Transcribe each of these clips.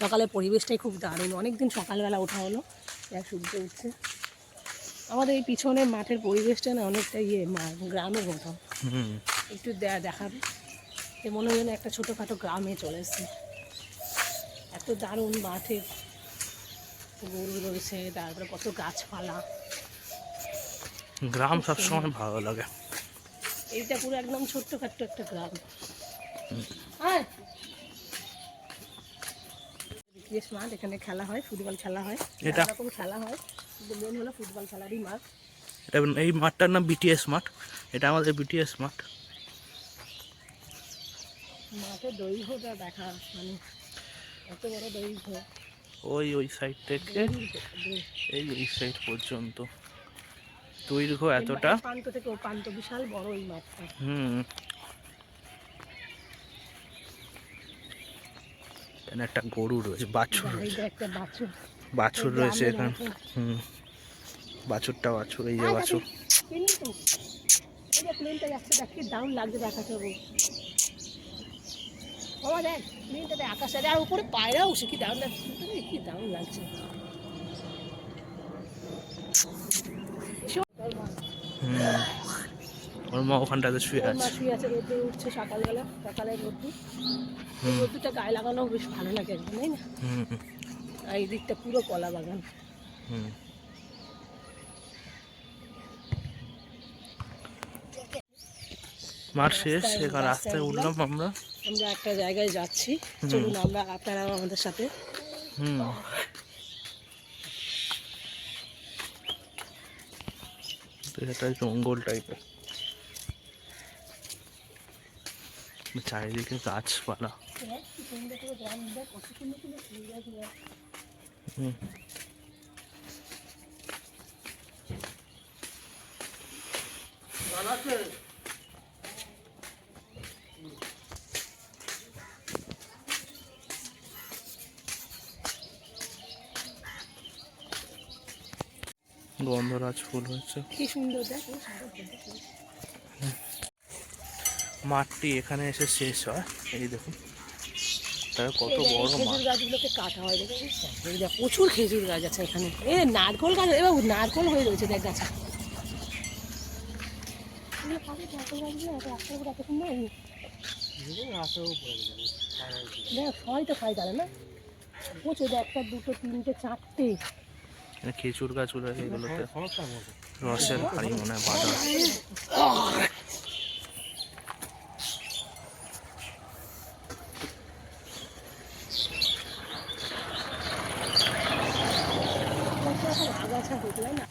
সকালে পরিবেশটাই খুব দারুণ। অনেকদিন সকালবেলা ওঠা হলো এক সূর্য উঠছে। আমাদের এই পিছনে মাঠের পরিবেশটা না অনেকটা ইয়ে মা- গ্রামের মতো একটু দেখাবে এ মনে হয় যেন একটা ছোটোখাটো গ্রামে চলে এসছে। এত দারুণ মাঠে গরু রয়েছে তারপরে কত গাছপালা। গ্রাম সবসময় ভালো লাগে। এইটা পুরো একদম ছোট্টখাট্ট একটা গ্রাম। আয়। বিকেএস মাঠ এখানে খেলা হয় ফুটবল খেলা হয়। এটা? এরকম খেলা হয়। মেন হলো ফুটবল খেলারই মাঠ। এটা এই মাঠটার নাম বিটিএস মাঠ। এটা আমাদের বিটিএস মাঠ। মাঠের দৈর্ঘ্যটা দেখা মানে এত বড় দৈর্ঘ্য। ওই ওই সাইড থেকে এই এই সাইড পর্যন্ত। দৈর্ঘ্য এতটা? প্রান্ত থেকে ও প্রান্ত বিশাল বড় এই মাঠটা। হুম। এখানে একটা গরু রয়েছে বাছুর রয়েছে। বাছুর। বাছুর রয়েছে এখানে। হুম বাছুরটা বাছুর এই যে বাছুর। দেখ প্লেনটাতে আকাশে আর উপরে পায়রা উঠছে কি দারুণ লাগছে। কি দারুণ লাগছে হুম ওর মা ওখানটাতে শুয়ে আছে। শুয়ে আছে রোদ্দুর উঠছে সকালবেলা সকালে রোদ্দুর। এই রোদ্দুরটা গায়ে লাগানো বেশ ভালো লাগে একদম তাই না? আর এই দিকটা পুরো কলা বাগান। মাঠ শেষ এখানে রাস্তায় উঠলাম আমরা। আমরা একটা জায়গায় যাচ্ছি। চলুন আমরা আপনারাও আমাদের সাথে। হুম। এটা জঙ্গল টাইপের চারিদিকে গাছপালা গন্ধরাজ ফুল হয়েছে। কি সুন্দর দেখ। মাঠটি এখানে এসে শেষ হয়। এই দেখুন। কত বড় খেজুর গাছগুলোকে কাটা হয় দেখেছিস দেখ, প্রচুর খেজুর গাছ আছে এখানে। এ নারকল গাছ এবার নারকল হয়ে রয়েছে দেখ গাছে। দেখ সবাই তো খাই তাহলে না? প্রচুর দেখ, একটা দুটো তিনটে চারটে। খেজুর গাছগুলো এগুলোতে রসের মনে হয় বাঁধা আগাছা ঢুকলাই না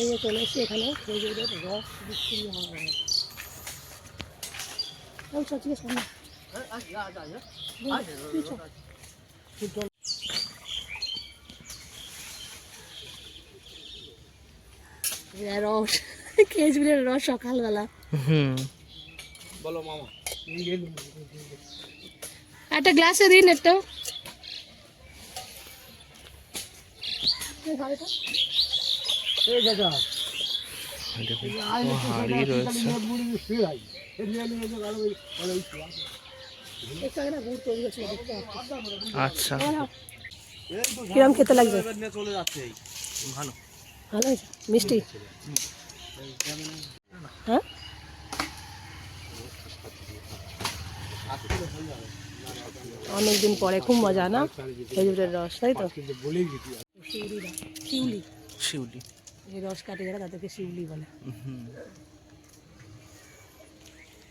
এই যে চলে এসছি এখানে। খেজুরের রস বিক্রি হয় ওই। রস খেজুরের রস সকালবেলা। হুম। একটা গ্লাসে দিন একটা। দেখুন হাড়ি রয়েছে। আচ্ছা। কিরম খেতে ভালো। ভালো মিষ্টি? হ্যাঁ? অনেকদিন পরে খুব মজা না? খেজুরের রস তাই তো? শিউলি শিউলি রস কাটে যারা তাদেরকে শিউলি বলে।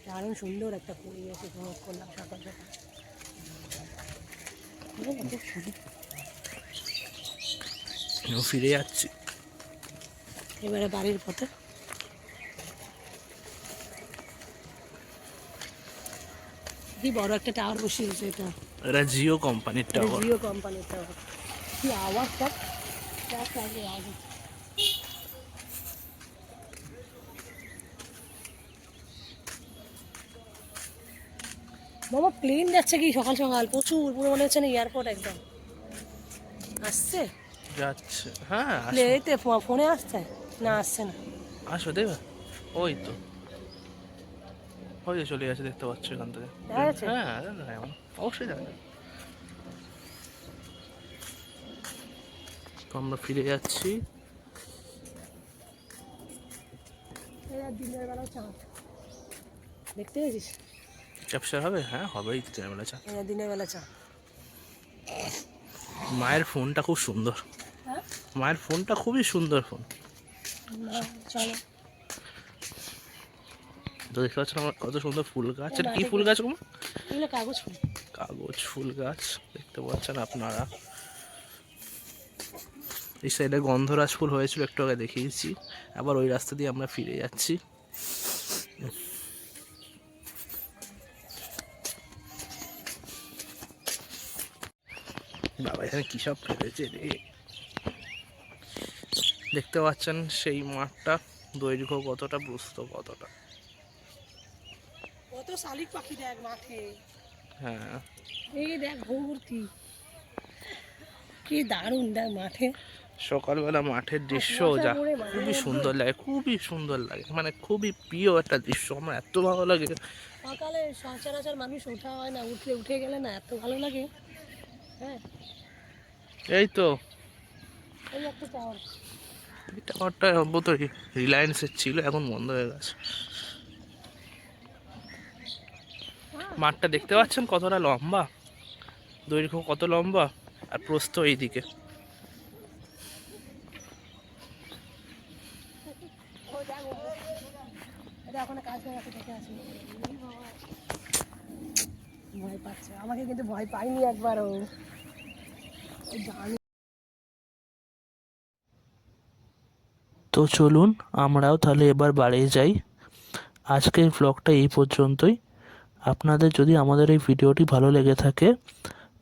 দারুণ সুন্দর একটা পরিবেশ উপভোগ করলাম সকাল সকাল। ফিরে যাচ্ছি। এবারে বাড়ির পথে। কি বড় একটা টাওয়ার বসিয়েছে এটা। এটা জিও কোম্পানির টাওয়ার জিও কোম্পানির টাওয়ার কি আওয়াজটা আগে আওয়াজ মামা প্লেন যাচ্ছে কি সকাল সকাল? প্রচুর পুরো মনে হচ্ছে না এয়ারপোর্ট একদম। আসছে? যাচ্ছে। হ্যাঁ প্লেতে ফোনে আসছে? না আসছে না। আসো দেবা ওই তো। ওই চলে গেছে দেখতে পাচ্ছ এখান থেকে। হ্যাঁ অবশ্যই দেখা আমরা ফিরে যাচ্ছি। দেখতে পেয়েছিস? ক্যাপচার হবে? হ্যাঁ হবেই তো দিনের বেলা চা। এরা দিনের বেলা চাঁদ মায়ের ফোনটা খুব সুন্দর। হ্যাঁ? মায়ের ফোনটা খুবই সুন্দর ফোন। চলো। তো দেখতে পাচ্ছেন আমার কত সুন্দর ফুল গাছ। এটা কি ফুল গাছ গো মা? কাগজ ফুল। কাগজ ফুল গাছ দেখতে পাচ্ছেন আপনারা। এই সাইডে গন্ধরাজ ফুল হয়েছিল একটু আগে দেখিয়েছি। আবার ওই রাস্তা দিয়ে আমরা ফিরে যাচ্ছি। বাবা এখানে কী সব ফেলেছে রে? দেখতে পাচ্ছেন সেই মাঠটা দৈর্ঘ্য কতটা বুঝত কতটা। কত শালিক পাখি দেখ মাঠে। হ্যাঁ। এই দেখ ভর্তি কি দারুণ দেখ মাঠে। সকালবেলা মাঠের দৃশ্য যা খুবই সুন্দর লাগে খুবই সুন্দর লাগে। মানে খুবই প্রিয় একটা দৃশ্য আমার এত ভালো লাগে। সকালে সচরাচর মানুষ ওঠা হয় না উঠলে উঠে গেলে না এত ভালো লাগে। এই তো। এই টাওয়ারটা সম্ভবত রিলায়েন্সের ছিল এখন বন্ধ হয়ে গেছে। মাঠটা দেখতে পাচ্ছেন কতটা লম্বা? দৈর্ঘ্য কত লম্বা? আর প্রস্থ এইদিকে। কাজ ভয় পাচ্ছে। আমাকে কিন্তু ভয় পাইনি একবারও। তো চলুন, আমরাও তাহলে এবার বাড়ি যাই। আজকের ব্লগটা এই পর্যন্তই। আপনাদের যদি আমাদের এই ভিডিওটি ভালো লেগে থাকে,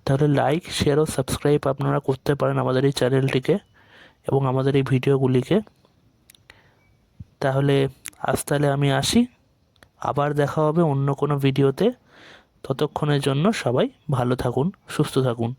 তাহলে লাইক শেয়ার ও সাবস্ক্রাইব আপনারা করতে পারেন আমাদের এই চ্যানেলটিকে এবং আমাদের এই ভিডিওগুলিকে। তাহলে আজ তাহলে আমি আসি। আবার দেখা হবে অন্য কোনো ভিডিওতে। ততক্ষণের জন্য সবাই ভালো থাকুন সুস্থ থাকুন।